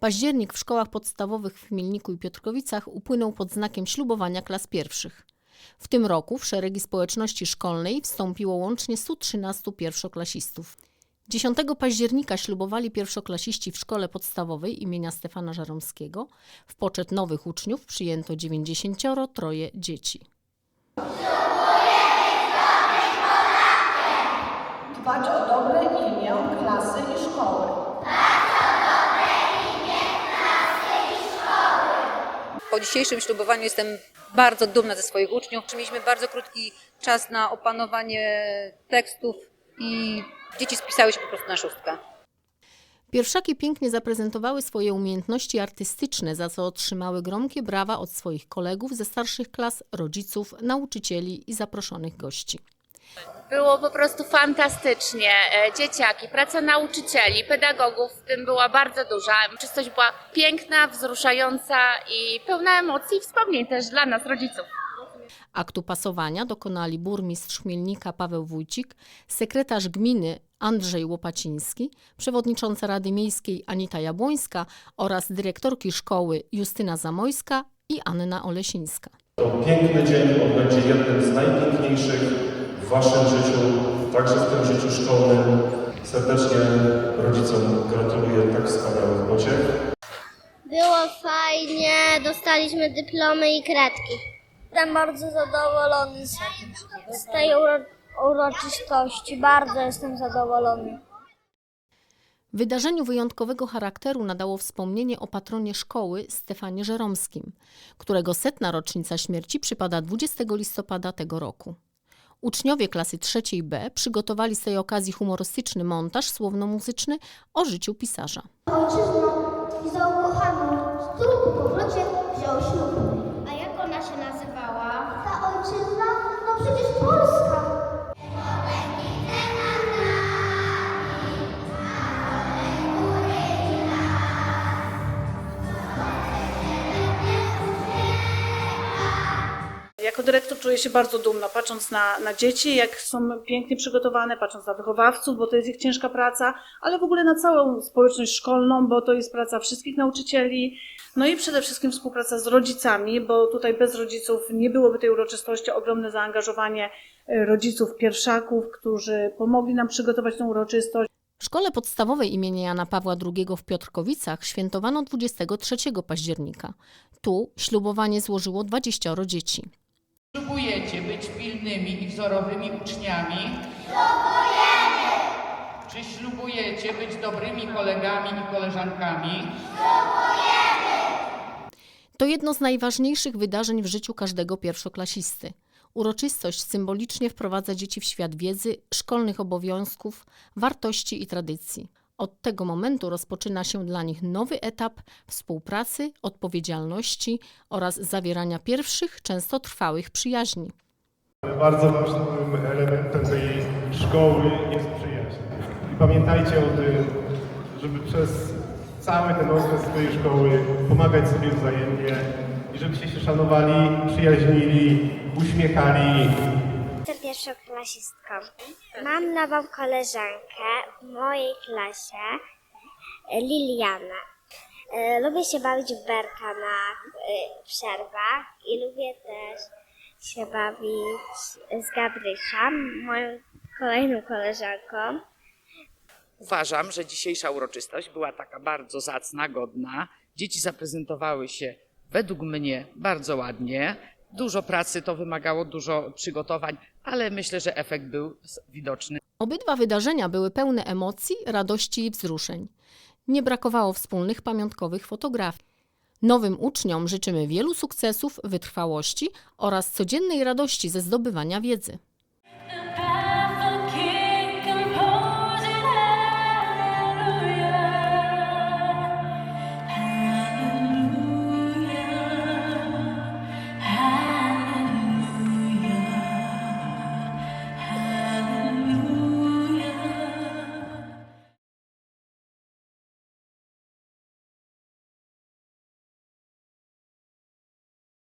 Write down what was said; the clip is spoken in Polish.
Październik w szkołach podstawowych w Chmielniku i Piotrkowicach upłynął pod znakiem ślubowania klas pierwszych. W tym roku w szeregi społeczności szkolnej wstąpiło łącznie 113 pierwszoklasistów. 10 października ślubowali pierwszoklasiści w szkole podstawowej imienia Stefana Żaromskiego. W poczet nowych uczniów przyjęto 93 dzieci. Dbać o dobre imię klasy i szkoły. Po dzisiejszym ślubowaniu jestem bardzo dumna ze swoich uczniów. Mieliśmy bardzo krótki czas na opanowanie tekstów i dzieci spisały się po prostu na szóstkę. Pierwszaki pięknie zaprezentowały swoje umiejętności artystyczne, za co otrzymały gromkie brawa od swoich kolegów ze starszych klas, rodziców, nauczycieli i zaproszonych gości. Było po prostu fantastycznie. E, Dzieciaki, praca nauczycieli, pedagogów, w tym była bardzo duża. Czystość była piękna, wzruszająca i pełna emocji i wspomnień też dla nas, rodziców. Aktu pasowania dokonali burmistrz Chmielnika Paweł Wójcik, sekretarz gminy Andrzej Łopaciński, przewodnicząca Rady Miejskiej Anita Jabłońska oraz dyrektorki szkoły Justyna Zamojska i Anna Olesińska. To piękny dzień, on będzie jednym z najpiękniejszych w Waszym życiu, także w tym życiu szkolnym. Serdecznie rodzicom gratuluję tak wspaniałych pociech. Było fajnie, dostaliśmy dyplomy i kredki. Jestem bardzo zadowolony z, z tej uro, uroczystości. Bardzo jestem zadowolony. Wydarzeniu wyjątkowego charakteru nadało wspomnienie o patronie szkoły Stefanie Żeromskim, którego setna rocznica śmierci przypada 20 listopada tego roku. Uczniowie klasy trzeciej B przygotowali z tej okazji humorystyczny montaż słowno-muzyczny o życiu pisarza. Ojczyzno i za ukochaną, z którą po powrocie wziął ślub. A jak ona się nazywała? Ta ojczyzna, no przecież Polska. Jako dyrektor czuję się bardzo dumna, patrząc na, na dzieci, jak są pięknie przygotowane, patrząc na wychowawców, bo to jest ich ciężka praca, ale w ogóle na całą społeczność szkolną, bo to jest praca wszystkich nauczycieli, no i przede wszystkim współpraca z rodzicami, bo tutaj bez rodziców nie byłoby tej uroczystości, ogromne zaangażowanie e, rodziców, pierwszaków, którzy pomogli nam przygotować tę uroczystość. W szkole podstawowej imienia Jana Pawła II w Piotrkowicach świętowano 23 października. Tu ślubowanie złożyło 20 dzieci. Ślubujecie być pilnymi i wzorowymi uczniami? Ślubujemy! Czy ślubujecie być dobrymi kolegami i koleżankami? To jedno z najważniejszych wydarzeń w życiu każdego pierwszoklasisty. Uroczystość symbolicznie wprowadza dzieci w świat wiedzy, szkolnych obowiązków, wartości i tradycji. Od tego momentu rozpoczyna się dla nich nowy etap współpracy, odpowiedzialności oraz zawierania pierwszych, często trwałych przyjaźni. Bardzo ważnym elementem tej szkoły jest przyjaźń. I pamiętajcie o tym, żeby przez cały ten okres swojej szkoły pomagać sobie wzajemnie i żebyście się szanowali, przyjaźnili, uśmiechali. Pierwszoklasistką. Mam nową koleżankę w mojej klasie, e, Liliana. E, Lubię się bawić w berka na e, przerwach i lubię też się bawić z Gabrysią, moją kolejną koleżanką. Uważam, że dzisiejsza uroczystość była taka bardzo zacna, godna. Dzieci zaprezentowały się według mnie bardzo ładnie. Dużo pracy to wymagało, dużo przygotowań, ale myślę, że efekt był widoczny. Obydwa wydarzenia były pełne emocji, radości i wzruszeń. Nie brakowało wspólnych pamiątkowych fotografii. Nowym uczniom życzymy wielu sukcesów, wytrwałości oraz codziennej radości ze zdobywania wiedzy.